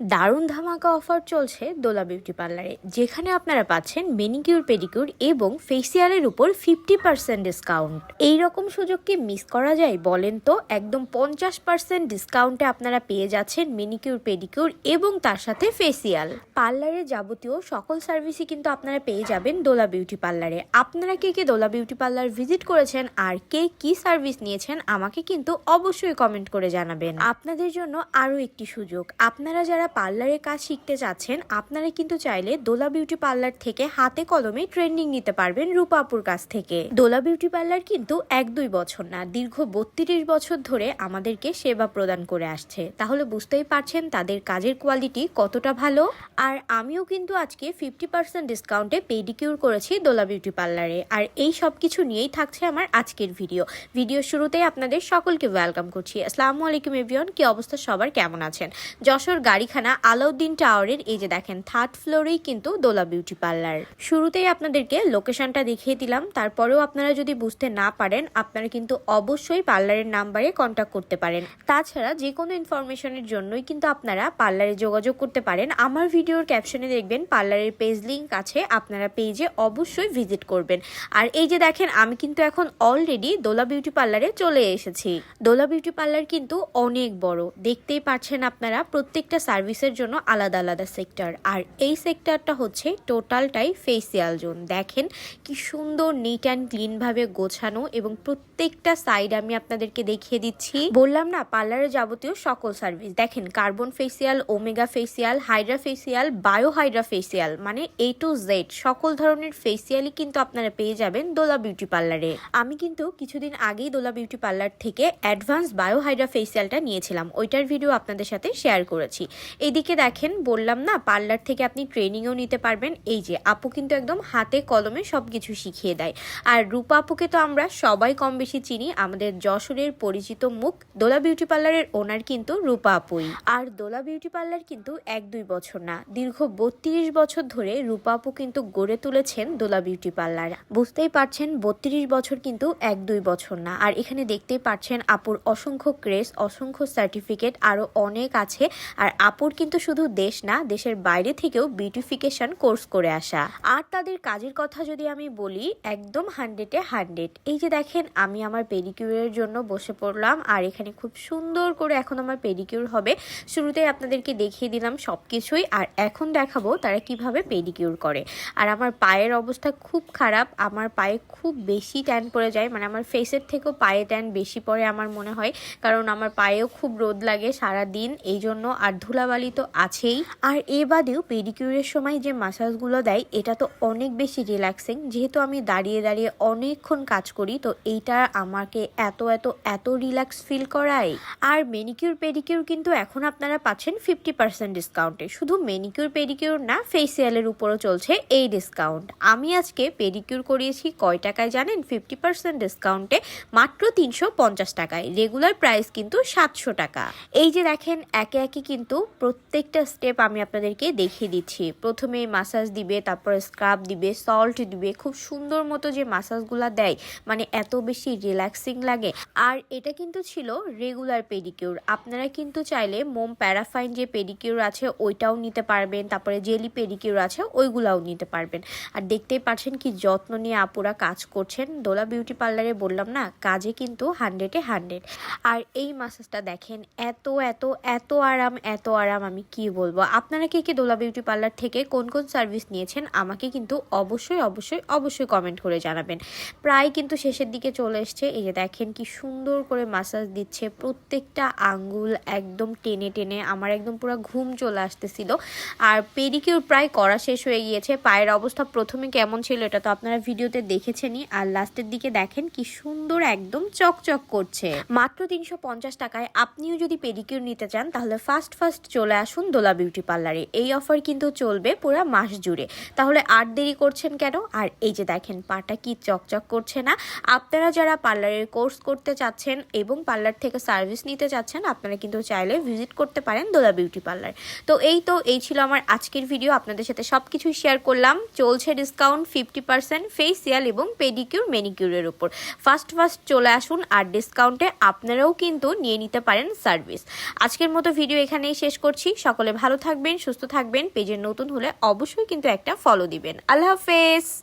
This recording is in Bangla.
দারুণ ধামাকা অফার চলছে দোলা বিউটি পার্লারে, যেখানে আপনারা পাচ্ছেন মেনিকিউর পেডিকিউর এবং ফেসিয়ালের উপর ফিফটি পার্সেন্ট ডিসকাউন্ট এই রকম মিস করা যায় বলেন তো? একদম পঞ্চাশ পার্সেন্ট ডিসকাউন্টে আপনারা পেয়ে যাচ্ছেন মেনিকিউর পেডিকিউর এবং তার সাথে ফেসিয়াল পার্লারে যাবতীয় সকল সার্ভিসই কিন্তু আপনারা পেয়ে যাবেন দোলা বিউটি পার্লারে। আপনারা কে কে দোলা বিউটি পার্লার ভিজিট করেছেন আর কে কি সার্ভিস নিয়েছেন আমাকে কিন্তু অবশ্যই কমেন্ট করে জানাবেন। আপনাদের জন্য আরও একটি সুযোগ, আপনারা যারা পার্লারের কাজ শিখতে চাচ্ছেন আপনারা কিন্তু চাইলে দোলা বিউটি পার্লার থেকে হাতে কলমে ট্রেনিং নিতে পারবেন রূপাপুর কাছ থেকে। দোলা বিউটি পার্লার কিন্তু এক দুই বছর না, দীর্ঘ বত্রিশ বছর ধরে আমাদেরকে সেবা প্রদান করে আসছে। তাহলে বুঝতেই পারছেন তাদের কাজের কোয়ালিটি কতটা ভালো? আর আমিও কিন্তু আজকে ফিফটি পার্সেন্ট ডিসকাউন্টে পেডিকিউর করেছি দোলা বিউটি পার্লারে। আর এই সব কিছু নিয়েই থাকছে আমার আজকের ভিডিও ভিডিও শুরুতেই আপনাদের সকলকে ওয়েলকাম করছি। আসসালামু আলাইকুম এভিয়ন কি অবস্থা সবার? কেমন আছেন? যশোর গাড়িখানা আলাউদ্দিন টাওয়ারের, এই যে দেখেন থার্ড ফ্লোরেই কিন্তু দোলা বিউটি পার্লার শুরুতেই আপনাদেরকে লোকেশনটা দেখিয়ে দিলাম, তারপরেও আপনারা যদি বুঝতে না পারেন, আপনারা কিন্তু অবশ্যই পার্লারের নাম্বারে কন্ট্যাক্ট করতে পারেন। তাছাড়া যে কোনো ইনফরমেশনের জন্যই কিন্তু আপনারা পার্লারে যোগাযোগ করতে পারেন। আমার ভিডিওর ক্যাপশনে দেখবেন পার্লারের পেজ লিঙ্ক আছে, আপনারা পেজে অবশ্যই ভিজিট করবেন। আর এই যে দেখেন, আমি কিন্তু এখন অলরেডি দোলা বিউটি পার্লারে চলে এসেছি। দোলা বিউটি পার্লার কিন্তু অনেক বড়, দেখতেই পাচ্ছেন আপনারা, প্রত্যেকটা সার্ভিসের জন্য আলাদা আলাদা সেক্টর। আর এই সেক্টরটা হচ্ছে টোটালটাই ফেসিয়াল জোন দেখেন কি সুন্দর নিট অ্যান্ড ক্লিনভাবে গোছানো এবং প্রত্যেকটা সাইড আমি আপনাদেরকে দেখিয়ে দিচ্ছি। বললাম না পার্লারের যাবতীয় সকল সার্ভিস দেখেন carbon facial omega facial hydra facial bio hydra facial মানে এ টু জেড সকল ধরনের ফেসিয়ালই কিন্তু আপনারা পেয়ে যাবেন দোলা বিউটি পার্লারে আমি কিন্তু কিছুদিন আগেই দোলা বিউটি পার্লার থেকে অ্যাডভান্স বায়ো হাইড্রা ফেসিয়ালটা নিয়েছিলাম। ওইটার ভিডিও আপনাদের সাথে শেয়ার করেছি। এদিকে দেখেন, বললাম না, পার্লার থেকে আপনি ট্রেনিংও নিতে পারবেন। এই যে, আপু কিন্তু একদম হাতে কলমে সব কিছু শিখিয়ে দেয়। আর রূপা আপুকে তো আমরা সবাই কম বেশি চিনি, আমাদের যশোরের পরিচিত মুখ দোলা বিউটি পার্লারের ওনার কিন্তু রূপা আপুই। আর দোলা বিউটি পার্লার কিন্তু এক দুই বছর না, দীর্ঘ বত্রিশ বছর ধরে রূপা আপু কিন্তু গড়ে তুলেছেন দোলা বিউটি পার্লার। বুঝতেই পারছেন, বত্রিশ বছর কিন্তু এক দুই বছর না। আর এখানে দেখতেই পাচ্ছেন আপুর অসংখ্য ক্রেস, অসংখ্য সার্টিফিকেট আরও অনেক আছে। আর আপুর কিন্তু শুধু দেশ না, দেশের বাইরে থেকেও বিউটিফিকেশন কোর্স করে আসা। আর তাদের কাজের কথা যদি আমি বলি, একদম হান্ড্রেডে হান্ড্রেড এই যে দেখেন, আমি আমার পেডিকিউরের জন্য বসে পড়লাম, আর এখানে খুব সুন্দর করে এখন আমার পেডিকিউর হবে। শুরুতেই আপনাদেরকে দেখিয়ে দিলাম সব কিছুই আর এখন দেখাবো তারা কীভাবে পেডিকিউর করে। আর আমার পায়ের অবস্থা খুব খারাপ, আমার পায়ে খুব বেশি ট্যান পড়ে যায় মানে আমার ফেসের থেকেও পায়ে ট্যান বেশি পড়ে আমার মনে হয়, কারণ আমার পায়েও খুব রোদ লাগে সারা দিন এই জন্য আর ধুলাবালি তো আছেই। আর এ বাদেও পেডিকিউরের সময় যে মাসাজগুলো দেয়, এটা তো অনেক বেশি রিল্যাক্সিং যেহেতু আমি দাঁড়িয়ে দাঁড়িয়ে অনেকক্ষণ কাজ করি, তো এইটা আমাকে এত এত এত রিল্যাক্স ফিল করায়। আর মেনিকিউর পেডিকিউর কিন্তু এখন আপনারা পাচ্ছেন ফিফটি পার্সেন্ট ডিসকাউন্টে শুধু মেনিকিউর পেডিকিউর না ফেসিয়ালের উপরও চলছে এই ডিসকাউন্ট আমি আজকে পেডিকিউর করিয়েছি কয় টাকায় জানেন? ফিফটি পার্সেন্ট ডিসকাউন্টে মাত্র তিনশো পঞ্চাশ টাকায়। রেগুলার প্রাইস কিন্তু সাতশো টাকা। এই যে দেখেন, একে একে কিন্তু প্রত্যেকটা স্টেপ আমি আপনাদেরকে দেখিয়ে দিচ্ছি। প্রথমে মাসাজ দিবে, তারপর স্ক্রাব দিবে সল্ট দিবে। খুব সুন্দর মতো যে মাসাজগুলো দেয় মানে এত বেশি রিল্যাক্সিং লাগে। আর এটা কিন্তু ছিল রেগুলার পেডিকিউর আপনারা কিন্তু চাইলে মোম প্যারাফাইন যে পেডিকিউর আছে, ওইটাও নিতে পারবেন। তারপরে জেলি পেডিকিউর আছে, ওইগুলাও নিতে পারবেন। আর দেখতেই পাচ্ছেন কি যত্ন নিয়ে আপুরা কাজ করছেন। দোলা বিউটি পার্লারে বললাম না, কাজে কিন্তু হান্ড্রেডে হান্ড্রেড আর এই মাসাজটা দেখেন, এত এত এত আরাম এত আরাম আমি কি বলব? আপনারা কে কে দোলা বিউটি পার্লার থেকে কোন কোন সার্ভিস নিয়েছেন আমাকে কিন্তু অবশ্যই অবশ্যই অবশ্যই কমেন্ট করে জানাবেন। প্রায় কিন্তু শেষের দিকে চলে এসছে। এই যে দেখেন কি সুন্দর করে মাসাজ দিচ্ছে। প্রত্যেকটা আঙ্গুল একদম টেনে টেনে আমার একদম পুরো ঘুম চলে আসতেছিল। আর পেডিকিউর প্রায় করা শেষ হয়ে গিয়েছে। পায়ের অবস্থা প্রথমে কেমন ছিল এটা তো আপনারা ভিডিওতে দেখেছেনই। আর লাস্টের দিকে দেখেন কি সুন্দর একদম চকচক করছে। মাত্র তিনশো পঞ্চাশ টাকায় আপনিও যদি পেডিকিউর নিতে চান তাহলে ফার্স্ট ফার্স্ট চলে আসুন দোলা বিউটি পার্লারে। এই অফার কিন্তু চলবে পুরো মাস জুড়ে। তাহলে আর দেরি করছেন কেন? আর এই যে দেখেন, পাটা কি চকচক করছে না? আপনারা যারা পার্লারের কোর্স করতে চাচ্ছেন এবং পার্লার থেকে সার্ভিস নিতে চাচ্ছেন, আপনারা কিন্তু চাইলে ভিজিট করতে পারেন দোলা বিউটি পার্লার। তো এই তো, এই ছিল আমার আজকের ভিডিও। আপনাদের সাথে সব কিছুই শেয়ার করলাম। চলছে ডিসকাউন্ট ফিফটি পার্সেন্ট ফেসিয়াল এবং পেডিকিউর মেনিকিউরের উপর। ফার্স্ট ফার্স্ট চলে আসুন আর ডিসকাউন্টে আপনারাও কিন্তু নিয়ে নিতে পারেন সার্ভিস আজকের মতো ভিডিও এখানেই শেষ করছি। করছি। সকলে ভালো থাকবেন, সুস্থ থাকবেন। পেজের নতুন হলে অবশ্যই কিন্তু একটা ফলো দিবেন। আল্লাহ হাফেজ।